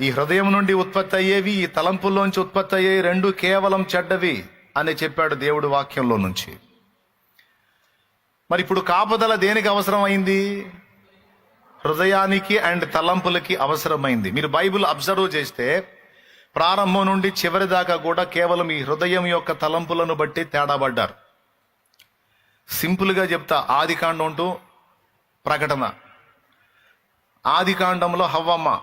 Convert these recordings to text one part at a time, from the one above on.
ఈ హృదయం నుండి ఉత్పత్తి అయ్యేవి ఈ తలంపుల్లోంచి ఉత్పత్తి అయ్యేవి రెండు కేవలం చెడ్డవి అని చెప్పాడు దేవుడు వాక్యంలో నుంచి. మరి ఇప్పుడు కాపుదల దేనికి అవసరం హృదయానికి అండ్ తలంపులకి అవసరమైంది. మీరు బైబిల్ అబ్జర్వ్ చేస్తే ప్రారంభం నుండి చివరి దాకా కూడా కేవలం ఈ హృదయం యొక్క తలంపులను బట్టి తేడాపడ్డారు సింపుల్గా చెప్తా ఆది కాండం అంటూ ప్రకటన. ఆది కాండంలో హవ్వమ్మ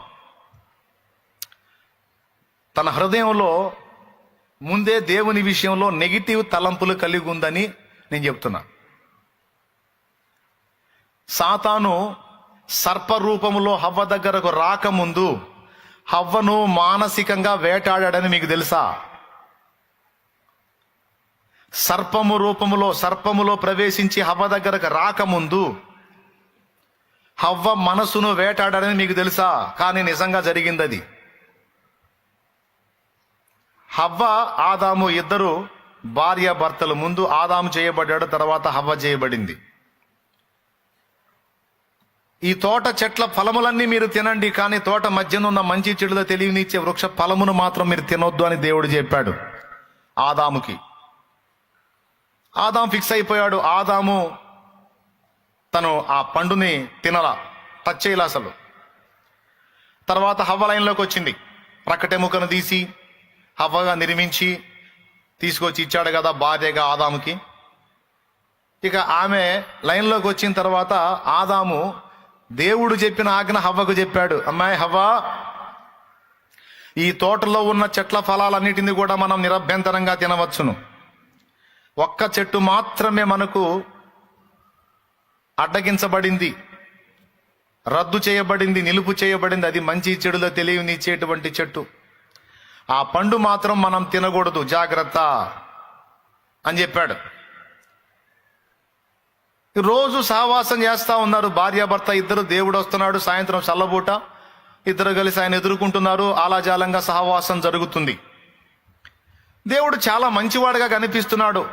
తన హృదయంలో ముందే దేవుని విషయంలో నెగిటివ్ తలంపులు కలిగి ఉందని నేను చెప్తున్నా. సాతాను సర్పరూపములో హవ్వ దగ్గరకు రాకముందు హవ్వను మానసికంగా వేటాడాడని మీకు తెలుసా? సర్పము రూపములో సర్పములో ప్రవేశించి హవ్వ దగ్గరకు రాకముందు హవ్వ మనసును వేటాడాడని మీకు తెలుసా? కానీ నిజంగా జరిగింది అది హవ్వ ఆదాము ఇద్దరు భార్య భర్తలు ముందు ఆదాము చేయబడ్డాడు తర్వాత హవ్వ చేయబడింది. ఈ తోట చెట్ల ఫలములన్నీ మీరు తినండి కానీ తోట మధ్యన ఉన్న మంచి చెడులో తెలివినిచ్చే వృక్ష ఫలమును మాత్రం మీరు తినొద్దు అని దేవుడు చెప్పాడు ఆదాముకి. ఆదాం ఫిక్స్ అయిపోయాడు ఆదాము తను ఆ పండుని తినలా టచ్ చేయలే అసలు. తర్వాత హవ్వ లైన్లోకి వచ్చింది ప్రకటెముకను తీసి హవ్వగా నిర్మించి తీసుకొచ్చి ఇచ్చాడు కదా భార్యగా ఆదాముకి. ఇక ఆమె లైన్లోకి వచ్చిన తర్వాత ఆదాము దేవుడు చెప్పిన ఆజ్ఞ హవ్వకు చెప్పాడు. అమ్మాయి హవ్వ ఈ తోటలో ఉన్న చెట్ల ఫలాలన్నిటిని కూడా మనం నిరభ్యంతరంగా తినవచ్చును. ఒక్క చెట్టు మాత్రమే మనకు అడ్డగించబడింది రద్దు చేయబడింది నిలుపు చేయబడింది అది మంచి చెడులో తెలియనిచ్చేటువంటి చెట్టు. ఆ పండు మాత్రం మనం తినకూడదు జాగ్రత్త అని చెప్పాడు. రోజు సహవాసం చేస్తూ ఉన్నారు భార్యాభర్త ఇద్దరు దేవుడు వస్తున్నాడు సాయంత్రం చల్లబూట ఇద్దరు కలిసి ఆయన ఎదుర్కొంటున్నారు ఆలాజాలంగా సహవాసం జరుగుతుంది. దేవుడు చాలా మంచివాడుగా కనిపిస్తున్నాడు.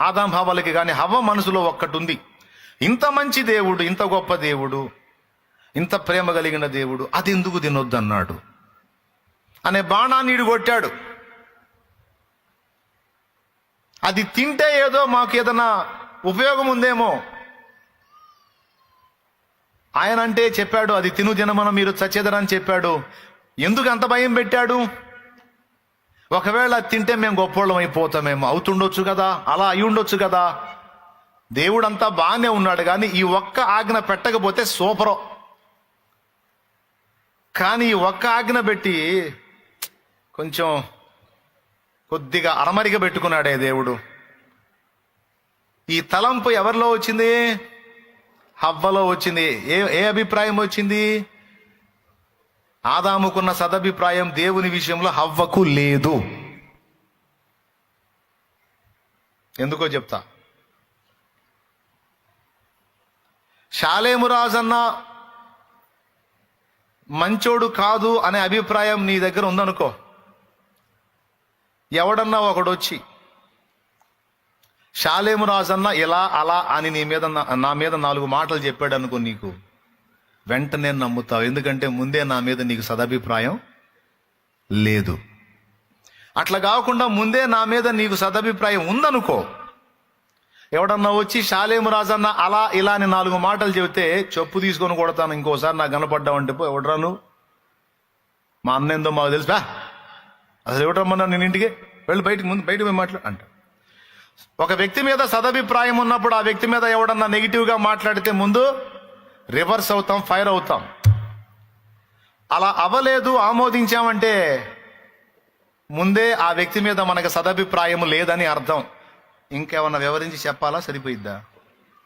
ఆదాం భావాలకి కానీ హవ్వ మనసులో ఒక్కటి ఉంది ఇంత మంచి దేవుడు ఇంత గొప్ప దేవుడు ఇంత ప్రేమ కలిగిన దేవుడు అది ఎందుకు తినొద్దన్నాడు? అనే బాణాన్ని ఈడు కొట్టాడు. అది తింటే ఏదో మాకు ఏదైనా ఉపయోగం ఉందేమో ఆయన అంటే చెప్పాడు అది తిను తినమన మీరు చచ్చేదరని చెప్పాడు. ఎందుకు అంత భయం పెట్టాడు? ఒకవేళ అది తింటే మేము గొప్పోళ్ళం అయిపోతామేమో. అవుతుండొచ్చు కదా? అలా అయి ఉండొచ్చు కదా? దేవుడంతా బాగానే ఉన్నాడు కానీ ఈ ఒక్క ఆజ్ఞ పెట్టకపోతే సూపరు. కానీ ఈ ఒక్క ఆజ్ఞ పెట్టి కొంచెం కొద్దిగా అరమరిగా పెట్టుకున్నాడే దేవుడు. ఈ తలంపు ఎవరిలో వచ్చింది? హవ్వలో వచ్చింది. ఏ ఏ అభిప్రాయం వచ్చింది? ఆదాముకున్న సదభిప్రాయం దేవుని విషయంలో హవ్వకు లేదు. ఎందుకో చెప్తా. షాలేము అన్న మంచోడు కాదు అనే అభిప్రాయం నీ దగ్గర ఉందనుకో. ఎవడన్నా ఒకడు వచ్చి షాలేము రాజన్న ఇలా అలా అని నీ మీద నా- నా మీద నాలుగు మాటలు చెప్పాడు అనుకో నీకు వెంటనే నమ్ముతావు. ఎందుకంటే ముందే నా మీద నీకు సదభిప్రాయం లేదు. అట్లా కాకుండా ముందే నా మీద నీకు సదభిప్రాయం ఉందనుకో ఎవడన్నా వచ్చి షాలేము రాజన్న అలా ఇలా అని నాలుగు మాటలు చెబితే చెప్పు తీసుకొని కొడతాను ఇంకోసారి నాకు కనపడ్డావంటే పో ఎవడరా నువ్వు? మా అన్న ఏందో మాకు తెలుసు. అసలు ఇవ్వటమ్మన్నా నేను ఇంటికి? వెళ్ళి బయటికి ముందు బయటకు పోయి మాట్లాడు అంట. ఒక వ్యక్తి మీద సదభిప్రాయం ఉన్నప్పుడు ఆ వ్యక్తి మీద ఎవడన్నా నెగిటివ్గా మాట్లాడితే ముందు రివర్స్ అవుతాం ఫైర్ అవుతాం. అలా అవ్వలేదు ఆమోదించామంటే ముందే ఆ వ్యక్తి మీద మనకు సదభిప్రాయం లేదని అర్థం. ఇంకేమన్నా వివరించి చెప్పాలా? సరిపోయిద్దా?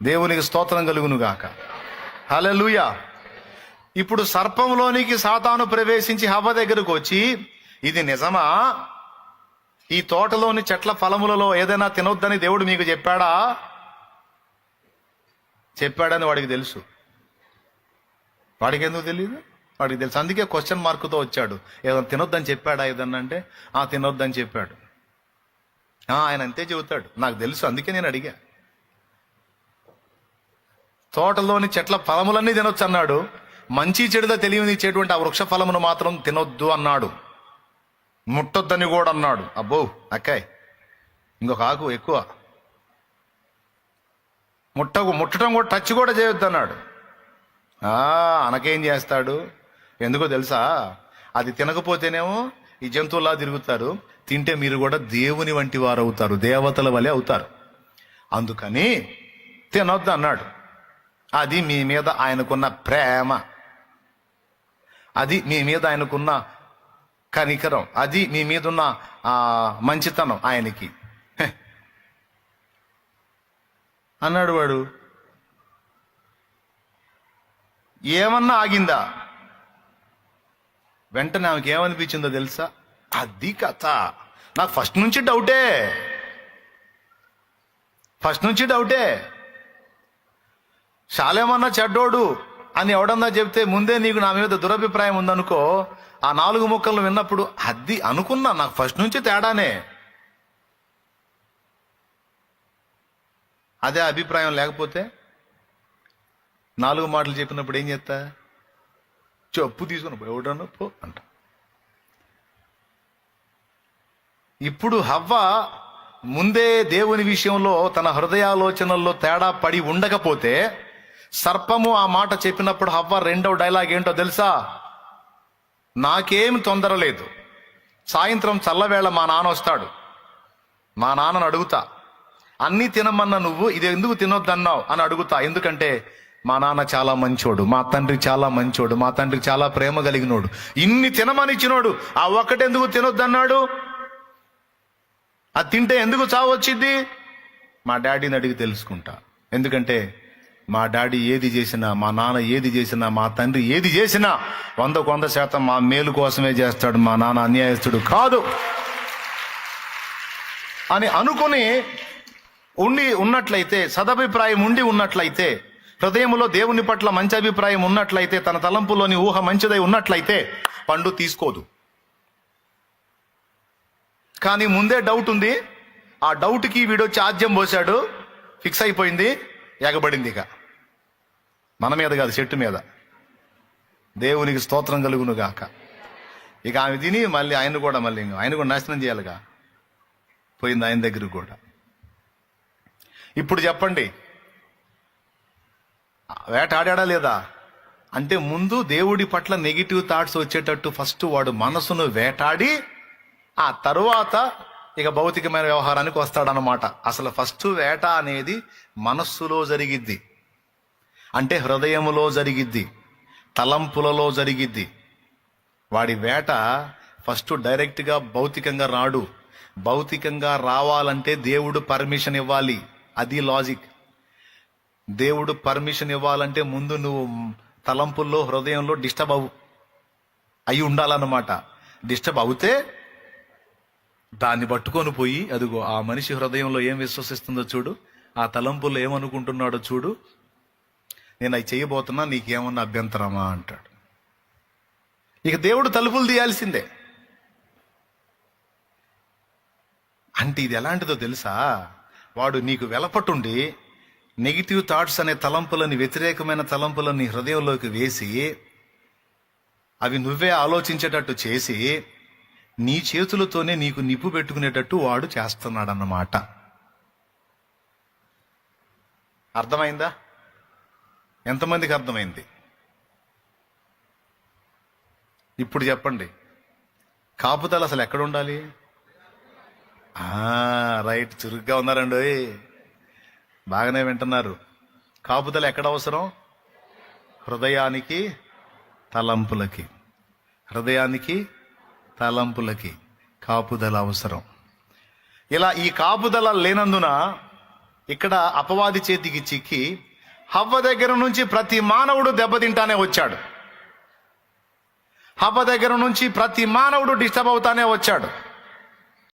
దేవునికి స్తోత్రం కలుగును హలో హల్లెలూయా ఇప్పుడు సర్పంలోనికి సాతాను ప్రవేశించి హవ్వ దగ్గరకు వచ్చి ఇది నిజమా? ఈ తోటలోని చెట్ల ఫలములలో ఏదైనా తినొద్దని దేవుడు మీకు చెప్పాడా? చెప్పాడని వాడికి తెలుసు. వాడికి ఎందుకు తెలియదు వాడికి తెలుసు. అందుకే క్వశ్చన్ మార్కుతో వచ్చాడు. ఏదైనా తినొద్దని చెప్పాడా ఏదన్నా అంటే ఆ తినొద్దని చెప్పాడు. ఆయన అంతే చెబుతాడు. నాకు తెలుసు అందుకే నేను అడిగా. తోటలోని చెట్ల ఫలములన్నీ తినొచ్చు అన్నాడు. మంచి చెడుద తెలియనిచ్చేటువంటి ఆ వృక్ష ఫలమును మాత్రం తినొద్దు అన్నాడు. ముట్టొద్దని కూడా అన్నాడు. అబ్బో అక్కాయ్ ఇంకొక ఆకు ఎక్కువ. ముట్టకు ముట్టడం కూడా టచ్ కూడా చేయొద్దు అన్నాడు అనకేం చేస్తాడు? ఎందుకో తెలుసా? అది తినకపోతేనేమో ఈ జంతువులా తిరుగుతారు. తింటే మీరు కూడా దేవుని వంటి వారు అవుతారు దేవతల వలె అవుతారు. అందుకని తినొద్దు అన్నాడు. అది మీ మీద ఆయనకున్న ప్రేమ. అది మీ మీద ఆయనకున్న కనికరం. అది మీ మీద ఉన్న మంచితనం ఆయనకి. అన్నాడు వాడు. ఏమన్నా ఆగిందా? వెంటనే ఆమెకి ఏమనిపించిందో తెలుసా? అది కథ. నాకు ఫస్ట్ నుంచి డౌటే. ఫస్ట్ నుంచి డౌటే. శాలేమన్నా చెడ్డోడు. అని ఎవడన్నా చెప్తే ముందే నీకు నా మీద దురభిప్రాయం ఉందనుకో ఆ నాలుగు ముక్కలు విన్నప్పుడు అది అనుకున్నా నాకు ఫస్ట్ నుంచి తేడానే. అదే అభిప్రాయం లేకపోతే నాలుగు మాటలు చెప్పినప్పుడు ఏం చేస్తా? చెప్పు తీసుకుని ఎవడన్నా పో అంట. ఇప్పుడు హవ్వ ముందే దేవుని విషయంలో తన హృదయాలోచనల్లో తేడా పడి ఉండకపోతే సర్పము ఆ మాట చెప్పినప్పుడు హవ్వ రెండవ డైలాగ్ ఏంటో తెలుసా? నాకేం తొందర లేదు. సాయంత్రం చల్లవేళ మా నాన్న వస్తాడు. మా నాన్నను అడుగుతా. అన్నీ తినమన్న నువ్వు ఇది ఎందుకు తినొద్దన్నావు అని అడుగుతా. ఎందుకంటే మా నాన్న చాలా మంచోడు మా తండ్రి చాలా మంచోడు మా తండ్రికి చాలా ప్రేమ కలిగినోడు. ఇన్ని తినమని ఇచ్చినోడు ఆ ఒక్కటెందుకు తినొద్దన్నాడు? అది తింటే ఎందుకు చావొచ్చింది మా డాడీని అడిగి తెలుసుకుంటా. ఎందుకంటే మా డాడీ ఏది చేసినా మా నాన్న ఏది చేసినా మా తండ్రి ఏది చేసినా వందకు వంద శాతం మా మేలు కోసమే చేస్తాడు మా నాన్న అన్యాయస్తుడు కాదు. అని అనుకుని ఉండి ఉన్నట్లయితే సదభిప్రాయం ఉండి ఉన్నట్లయితే హృదయంలో దేవుని పట్ల మంచి అభిప్రాయం ఉన్నట్లయితే తన తలంపులోని ఊహ మంచిదై ఉన్నట్లయితే పండు తీసుకోదు. కానీ ముందే డౌట్ ఉంది. ఆ డౌట్కి వీడొచ్చి ఆద్యం పోశాడు ఫిక్స్ అయిపోయింది. ఎగబడింది ఇక. మన మీద కాదు చెట్టు మీద. దేవునికి స్తోత్రం కలుగును గాక ఇక ఆమె తిని మళ్ళీ ఆయన కూడా మళ్ళీ ఇంక ఆయన కూడా నాశనం చేయాలిగా. పోయింది ఆయన దగ్గరికి కూడా. ఇప్పుడు చెప్పండి. వేటాడా లేదా? అంటే ముందు దేవుడి పట్ల నెగిటివ్ థాట్స్ వచ్చేటట్టు ఫస్ట్ వాడు మనసును వేటాడి ఆ తరువాత ఇక భౌతికమైన వ్యవహారానికి వస్తాడనమాట అసలు ఫస్ట్ వేట అనేది మనస్సులో జరిగిద్ది. అంటే హృదయములో జరిగిద్ది. తలంపులలో జరిగిద్ది. వాడి వేట ఫస్ట్ డైరెక్ట్గా భౌతికంగా రాడు. భౌతికంగా రావాలంటే దేవుడు పర్మిషన్ ఇవ్వాలి. అది లాజిక్. దేవుడు పర్మిషన్ ఇవ్వాలంటే ముందు నువ్వు తలంపుల్లో హృదయంలో డిస్టర్బ్ అవు అయి ఉండాలన్నమాట. డిస్టర్బ్ అవుతే దాన్ని పట్టుకొని పోయి అదిగో ఆ మనిషి హృదయంలో ఏం విశ్వసిస్తుందో చూడు ఆ తలంపుల్లో ఏమనుకుంటున్నాడో చూడు నేను అవి చేయబోతున్నా నీకేమన్నా అభ్యంతరమా అంటాడు. ఇక దేవుడు తలుపులు తీయాల్సిందే. అంటే ఇది ఎలాంటిదో తెలుసా? వాడు నీకు వెలపటుండి నెగిటివ్ థాట్స్ అనే తలంపులని వ్యతిరేకమైన తలంపులని హృదయంలోకి వేసి అవి నువ్వే ఆలోచించేటట్టు చేసి నీ చేతులతోనే నీకు నిప్పు పెట్టుకునేటట్టు వాడు చేస్తున్నాడన్నమాట. అర్థమైందా? ఎంతమందికి అర్థమైంది? ఇప్పుడు చెప్పండి. కాపుదల అసలు ఎక్కడ ఉండాలి? రైట్ చురుగ్గా ఉన్నారండి. ఓయ్. బాగానే వింటున్నారు. కాపుదల ఎక్కడ అవసరం? హృదయానికి తలంపులకి. హృదయానికి తలంపులకి కాపుదల అవసరం. ఇలా ఈ కాపుదల లేనందున ఇక్కడ అపవాది చేతికి చిక్కి హవ్వ దగ్గర నుంచి ప్రతి మానవుడు దెబ్బతింటానే వచ్చాడు. హవ్వ దగ్గర నుంచి ప్రతి మానవుడు డిస్టర్బ్ అవుతానే వచ్చాడు.